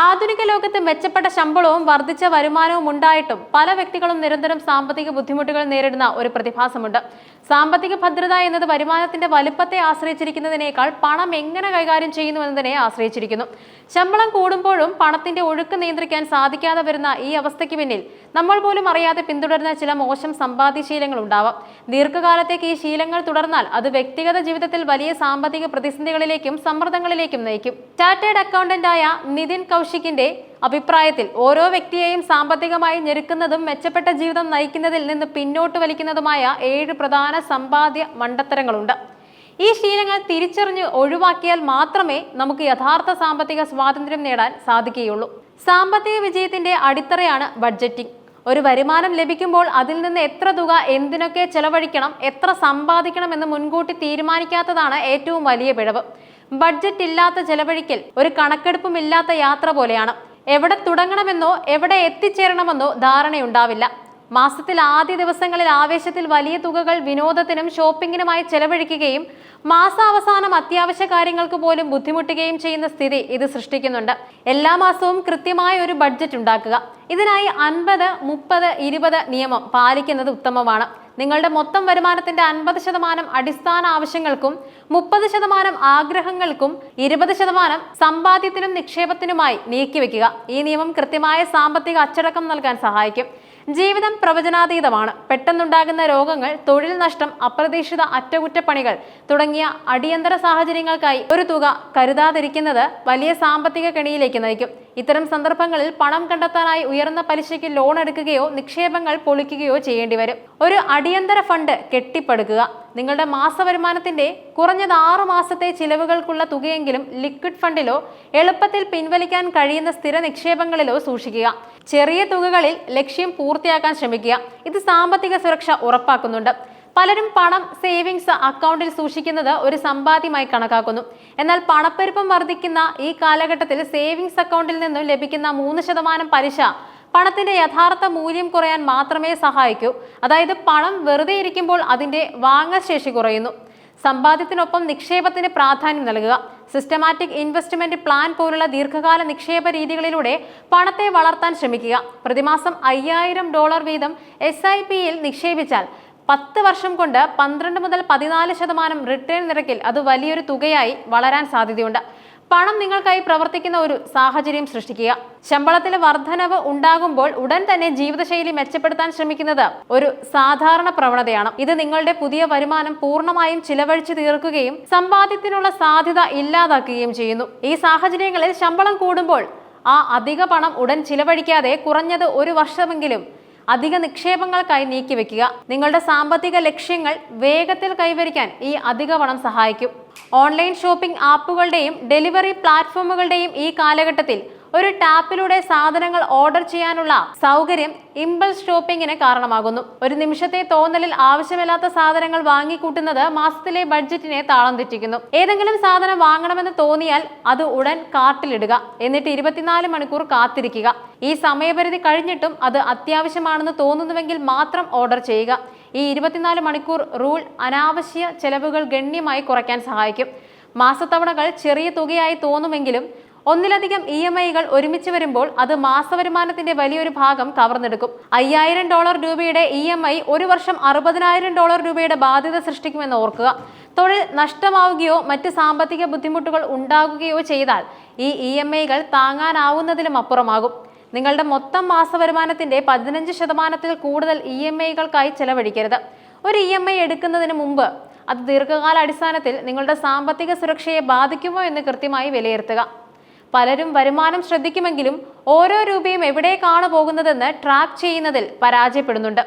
ആധുനിക ലോകത്ത് മെച്ചപ്പെട്ട ശമ്പളവും വർദ്ധിച്ച വരുമാനവും ഉണ്ടായിട്ടും പല വ്യക്തികളും നിരന്തരം സാമ്പത്തിക ബുദ്ധിമുട്ടുകൾ നേരിടുന്ന ഒരു പ്രതിഭാസമുണ്ട്. സാമ്പത്തിക ഭദ്രത എന്നത് വരുമാനത്തിന്റെ വലുപ്പത്തെ ആശ്രയിച്ചിരിക്കുന്നതിനേക്കാൾ പണം എങ്ങനെ കൈകാര്യം ചെയ്യുന്നു എന്നതിനെ ആശ്രയിച്ചിരിക്കുന്നു. ശമ്പളം കൂടുമ്പോഴും പണത്തിന്റെ ഒഴുക്ക് നിയന്ത്രിക്കാൻ സാധിക്കാതെ വരുന്ന ഈ അവസ്ഥയ്ക്ക് പിന്നിൽ നമ്മൾ പോലും അറിയാതെ പിന്തുടരുന്ന ചില മോശം സമ്പാദ്യശീലങ്ങൾ ഉണ്ടാവാം. ദീർഘകാലത്തേക്ക് ഈ ശീലങ്ങൾ തുടർന്നാൽ അത് വ്യക്തിഗത ജീവിതത്തിൽ വലിയ സാമ്പത്തിക പ്രതിസന്ധികളിലേക്കും സമ്മർദ്ദങ്ങളിലേക്കും നയിക്കും. ചാർട്ടേഡ് അക്കൗണ്ടന്റായ നിതിൻ കൗശികിന്റെ അഭിപ്രായത്തിൽ ഓരോ വ്യക്തിയെയും സാമ്പത്തികമായി ഞെരുക്കുന്നതും മെച്ചപ്പെട്ട ജീവിതം നയിക്കുന്നതിൽ നിന്ന് പിന്നോട്ട് വലിക്കുന്നതുമായ ഏഴ് പ്രധാന സമ്പാദ്യ മണ്ടത്തരങ്ങളുണ്ട്. ഈ ശീലങ്ങൾ തിരിച്ചറിഞ്ഞ് ഒഴിവാക്കിയാൽ മാത്രമേ നമുക്ക് യഥാർത്ഥ സാമ്പത്തിക സ്വാതന്ത്ര്യം നേടാൻ സാധിക്കുകയുള്ളൂ. സാമ്പത്തിക വിജയത്തിന്റെ അടിത്തറയാണ് ബഡ്ജറ്റിംഗ്. ഒരു വരുമാനം ലഭിക്കുമ്പോൾ അതിൽ നിന്ന് എത്ര തുക എന്തിനൊക്കെ ചെലവഴിക്കണം എത്ര സമ്പാദിക്കണം എന്ന് മുൻകൂട്ടി തീരുമാനിക്കാത്തതാണ് ഏറ്റവും വലിയ പിഴവ്. ബഡ്ജറ്റ് ഇല്ലാത്ത ചെലവഴിക്കൽ ഒരു കണക്കെടുപ്പുമില്ലാത്ത യാത്ര പോലെയാണ്. എവിടെ തുടങ്ങണമെന്നോ എവിടെ എത്തിച്ചേരണമെന്നോ ധാരണയുണ്ടാവില്ല. മാസത്തിൽ ആദ്യ ദിവസങ്ങളിൽ ആവേശത്തിൽ വലിയ തുകകൾ വിനോദത്തിനും ഷോപ്പിങ്ങിനുമായി ചെലവഴിക്കുകയും മാസാവസാനം അത്യാവശ്യ കാര്യങ്ങൾക്ക് പോലും ബുദ്ധിമുട്ടുകയും ചെയ്യുന്ന സ്ഥിതി ഇത് സൃഷ്ടിക്കുന്നുണ്ട്. എല്ലാ മാസവും കൃത്യമായ ഒരു ബഡ്ജറ്റ് ഉണ്ടാക്കുക. ഇതിനായി അൻപത് മുപ്പത് ഇരുപത് നിയമം പാലിക്കുന്നത് ഉത്തമമാണ്. നിങ്ങളുടെ മൊത്തം വരുമാനത്തിന്റെ അൻപത് ശതമാനം അടിസ്ഥാന ആവശ്യങ്ങൾക്കും മുപ്പത് ശതമാനം ആഗ്രഹങ്ങൾക്കും ഇരുപത് ശതമാനം സമ്പാദ്യത്തിനും നിക്ഷേപത്തിനുമായി നീക്കിവെക്കുക. ഈ നിയമം കൃത്യമായ സാമ്പത്തിക അച്ചടക്കം നൽകാൻ സഹായിക്കും. ജീവിതം പ്രവചനാതീതമാണ്. പെട്ടെന്നുണ്ടാകുന്ന രോഗങ്ങൾ തൊഴിൽ നഷ്ടം അപ്രതീക്ഷിത അറ്റകുറ്റപ്പണികൾ തുടങ്ങിയ അടിയന്തര സാഹചര്യങ്ങൾക്കായി ഒരു തുക കരുതാതിരിക്കുന്നത് വലിയ സാമ്പത്തിക കെണിയിലേക്ക് നയിക്കും. ഇത്തരം സന്ദർഭങ്ങളിൽ പണം കണ്ടെത്താനായി ഉയർന്ന പലിശയ്ക്ക് ലോൺ എടുക്കുകയോ നിക്ഷേപങ്ങൾ പൊളിക്കുകയോ ചെയ്യേണ്ടി വരും. ഒരു അടിയന്തര ഫണ്ട് കെട്ടിപ്പടുക്കുക. നിങ്ങളുടെ മാസവരുമാനത്തിന്റെ കുറഞ്ഞത് ആറു മാസത്തെ ചിലവുകൾക്കുള്ള തുകയെങ്കിലും ലിക്വിഡ് ഫണ്ടിലോ എളുപ്പത്തിൽ പിൻവലിക്കാൻ കഴിയുന്ന സ്ഥിര നിക്ഷേപങ്ങളിലോ സൂക്ഷിക്കുക. ചെറിയ തുകകളിൽ ലക്ഷ്യം പൂർത്തിയാക്കാൻ ശ്രമിക്കുക. ഇത് സാമ്പത്തിക സുരക്ഷ ഉറപ്പാക്കുന്നുണ്ട്. പലരും പണം സേവിങ്സ് അക്കൗണ്ടിൽ സൂക്ഷിക്കുന്നത് ഒരു സമ്പാദ്യമായി കണക്കാക്കുന്നു. എന്നാൽ പണപ്പെരുപ്പം വർദ്ധിക്കുന്ന ഈ കാലഘട്ടത്തിൽ സേവിങ്സ് അക്കൗണ്ടിൽ നിന്നും ലഭിക്കുന്ന മൂന്ന് ശതമാനം പലിശ പണത്തിന്റെ യഥാർത്ഥ മൂല്യം കുറയാൻ മാത്രമേ സഹായിക്കൂ. അതായത് പണം വെറുതെ ഇരിക്കുമ്പോൾ അതിന്റെ വാങ്ങൽ ശേഷി കുറയുന്നു. സമ്പാദ്യത്തിനൊപ്പം നിക്ഷേപത്തിന് പ്രാധാന്യം നൽകുക. സിസ്റ്റമാറ്റിക് ഇൻവെസ്റ്റ്മെന്റ് പ്ലാൻ പോലുള്ള ദീർഘകാല നിക്ഷേപ രീതികളിലൂടെ പണത്തെ വളർത്താൻ ശ്രമിക്കുക. പ്രതിമാസം അയ്യായിരം ഡോളർ വീതം എസ് നിക്ഷേപിച്ചാൽ പത്ത് വർഷം കൊണ്ട് പന്ത്രണ്ട് മുതൽ പതിനാല് ശതമാനം റിട്ടേൺ നിരക്കിൽ അത് വലിയൊരു തുകയായി വളരാൻ സാധ്യതയുണ്ട്. പണം നിങ്ങൾക്കായി പ്രവർത്തിക്കുന്ന ഒരു സാഹചര്യം സൃഷ്ടിക്കുക. ശമ്പളത്തിൽ വർധനവ് ഉണ്ടാകുമ്പോൾ ഉടൻ തന്നെ ജീവിതശൈലി മെച്ചപ്പെടുത്താൻ ശ്രമിക്കുന്നത് ഒരു സാധാരണ പ്രവണതയാണ്. ഇത് നിങ്ങളുടെ പുതിയ വരുമാനം പൂർണമായും ചിലവഴിച്ചു തീർക്കുകയും സമ്പാദ്യത്തിനുള്ള സാധ്യത ഇല്ലാതാക്കുകയും ചെയ്യുന്നു. ഈ സാഹചര്യങ്ങളിൽ ശമ്പളം കൂടുമ്പോൾ ആ അധിക പണം ഉടൻ ചിലവഴിക്കാതെ കുറഞ്ഞത് ഒരു വർഷമെങ്കിലും അധിക നിക്ഷേപങ്ങൾക്കായി നീക്കിവെക്കുക നിങ്ങളുടെ സാമ്പത്തിക ലക്ഷ്യങ്ങൾ വേഗത്തിൽ കൈവരിക്കാൻ ഈ അധിക പണം സഹായിക്കും. ഓൺലൈൻ ഷോപ്പിംഗ് ആപ്പുകളുടെയും ഡെലിവറി പ്ലാറ്റ്ഫോമുകളുടെയും ഈ കാലഘട്ടത്തിൽ ഒരു ടാപ്പിലൂടെ സാധനങ്ങൾ ഓർഡർ ചെയ്യാനുള്ള സൗകര്യം ഇമ്പൾസ് ഷോപ്പിംഗിന് കാരണമാകുന്നു. ഒരു നിമിഷത്തെ തോന്നലിൽ ആവശ്യമില്ലാത്ത സാധനങ്ങൾ വാങ്ങിക്കൂട്ടുന്നത് മാസത്തിലെ ബഡ്ജറ്റിനെ താളം തെറ്റിക്കുന്നു. ഏതെങ്കിലും സാധനം വാങ്ങണമെന്ന് തോന്നിയാൽ അത് ഉടൻ കാർട്ടിലിടുക. എന്നിട്ട് ഇരുപത്തിനാല് മണിക്കൂർ കാത്തിരിക്കുക. ഈ സമയപരിധി കഴിഞ്ഞിട്ടും അത് അത്യാവശ്യമാണെന്ന് തോന്നുന്നുവെങ്കിൽ മാത്രം ഓർഡർ ചെയ്യുക. ഈ ഇരുപത്തിനാല് മണിക്കൂർ റൂൾ അനാവശ്യ ചെലവുകൾ ഗണ്യമായി കുറയ്ക്കാൻ സഹായിക്കും. മാസത്തവണകൾ ചെറിയ തുകയായി തോന്നുമെങ്കിലും ഒന്നിലധികം ഇ എം ഐകൾ ഒരുമിച്ച് വരുമ്പോൾ അത് മാസവരുമാനത്തിന്റെ വലിയൊരു ഭാഗം കവർന്നെടുക്കും. അയ്യായിരം ഡോളർ രൂപയുടെ ഇ എം ഐ ഒരു വർഷം അറുപതിനായിരം ഡോളർ രൂപയുടെ ബാധ്യത സൃഷ്ടിക്കുമെന്ന് ഓർക്കുക. തൊഴിൽ നഷ്ടമാവുകയോ മറ്റ് സാമ്പത്തിക ബുദ്ധിമുട്ടുകൾ ഉണ്ടാകുകയോ ചെയ്താൽ ഈ ഇ എം ഐകൾ താങ്ങാനാവുന്നതിലും അപ്പുറമാകും. നിങ്ങളുടെ മൊത്തം മാസവരുമാനത്തിന്റെ പതിനഞ്ച് ശതമാനത്തിൽ കൂടുതൽ ഇ എം ഐകൾക്കായി ചെലവഴിക്കരുത്. ഒരു ഇ എം ഐ എടുക്കുന്നതിന് മുമ്പ് അത് ദീർഘകാല അടിസ്ഥാനത്തിൽ നിങ്ങളുടെ സാമ്പത്തിക സുരക്ഷയെ ബാധിക്കുമോ എന്ന് കൃത്യമായി വിലയിരുത്തുക. പലരും വരുമാനം ശ്രദ്ധിക്കുമെങ്കിലും ഓരോ രൂപയും എവിടേക്കാണ് പോകുന്നതെന്ന് ട്രാക്ക് ചെയ്യുന്നതിൽ പരാജയപ്പെടുന്നുണ്ട്.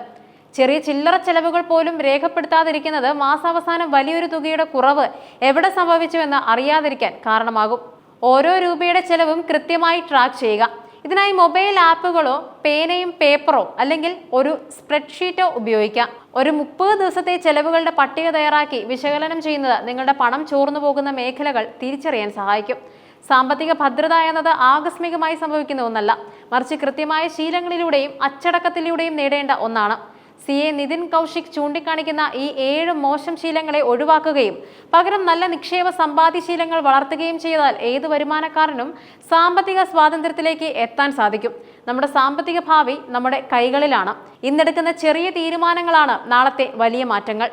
ചെറിയ ചില്ലറ ചെലവുകൾ പോലും രേഖപ്പെടുത്താതിരിക്കുന്നത് മാസാവസാനം വലിയൊരു തുകയുടെ കുറവ് എവിടെ സംഭവിച്ചുവെന്ന് അറിയാതിരിക്കാൻ കാരണമാകും. ഓരോ രൂപയുടെ ചെലവും കൃത്യമായി ട്രാക്ക് ചെയ്യുക. ഇതിനായി മൊബൈൽ ആപ്പുകളോ പേനയും പേപ്പറോ അല്ലെങ്കിൽ ഒരു സ്പ്രെഡ്ഷീറ്റോ ഉപയോഗിക്കാം. ഒരു മുപ്പത് ദിവസത്തെ ചെലവുകളുടെ പട്ടിക തയ്യാറാക്കി വിശകലനം ചെയ്യുന്നത് നിങ്ങളുടെ പണം ചോർന്നു പോകുന്ന മേഖലകൾ തിരിച്ചറിയാൻ സഹായിക്കും. സാമ്പത്തിക ഭദ്രത എന്നത് ആകസ്മികമായി സംഭവിക്കുന്ന ഒന്നല്ല. മറിച്ച് കൃത്യമായ ശീലങ്ങളിലൂടെയും അച്ചടക്കത്തിലൂടെയും നേടേണ്ട ഒന്നാണ്. സി. എ. നിതിൻ കൗശിക് ചൂണ്ടിക്കാണിക്കുന്ന ഈ ഏഴ് മോശം ശീലങ്ങളെ ഒഴിവാക്കുകയും പകരം നല്ല നിക്ഷേപ സമ്പാദ്യ ശീലങ്ങൾ വളർത്തുകയും ചെയ്താൽ ഏത് വരുമാനക്കാരനും സാമ്പത്തിക സ്വാതന്ത്ര്യത്തിലേക്ക് എത്താൻ സാധിക്കും. നമ്മുടെ സാമ്പത്തിക ഭാവി നമ്മുടെ കൈകളിലാണ്. ഇന്നെടുക്കുന്ന ചെറിയ തീരുമാനങ്ങളാണ് നാളത്തെ വലിയ മാറ്റങ്ങൾ.